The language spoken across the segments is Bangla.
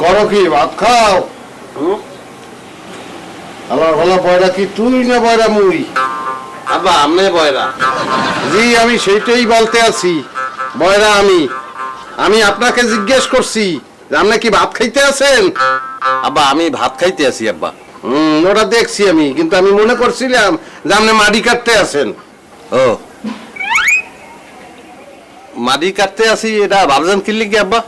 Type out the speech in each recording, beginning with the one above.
করো কি ভাত খাও? আমার বয়রা কি তুই না বয়রা মুই? বয়রা। জি আমি সেইটাই বলতে আছি। বয়রা আমি। আমি আপনাকে জিজ্ঞেস করছি আপনি কি ভাত খাইতে আছেন? আব্বা আমি ভাত খাইতে আছি আব্বা। হুম ওটা দেখছি আমি কিন্তু আমি মনে করছিলাম যে আপনি মাটি কাটতে আছেন। ও। মাটি কাটতে আসি এটা ভাবছেন কিনলি কি আব্বা?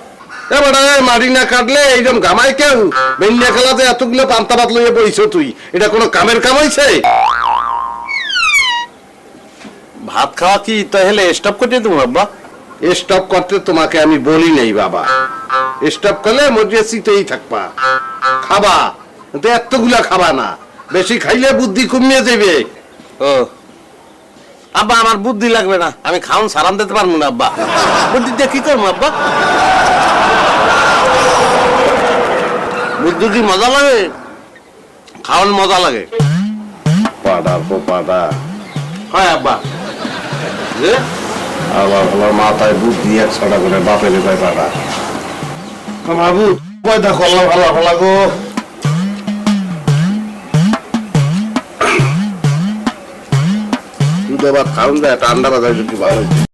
এবারে মাটি না কাটলে এইরকম গামাই কেউ? বেন্যা খেলাতে এতগুলো পান্তা ভাত লইয়ে তুই এটা কোনো কামের ভাত খাওয়া কি তাহলে স্টপ করে দেবো আব্বা? স্টপ করতে তোমাকে আমি বলি নাই বাবা। স্টপ করলে মর্যাসিতেই থাকবা। খাবা। কিন্তু এতগুলা খাবা না। বেশি খাইলে বুদ্ধি কমিয়ে যাবে ও। আব্বা আমার বুদ্ধি লাগবে না। আমি খাওন সারান দিতে পারব না আব্বা। বুদ্ধি দিয়ে কি করব আব্বা? বুদ্ধি কি মজা লাগে? খাওয়ান মজা লাগে। পাড়া পো পাড়া। হয় আব্বা। যে? আবার আমার মাথায় বুদ্ধি একশোটা করে বাপের পায় পাড়া। বাবু পয়দা করলাম ভালো ভালো গো দুধ আবার খাওন যায় ঠান্ডা বাজার কি ভালো হয়েছে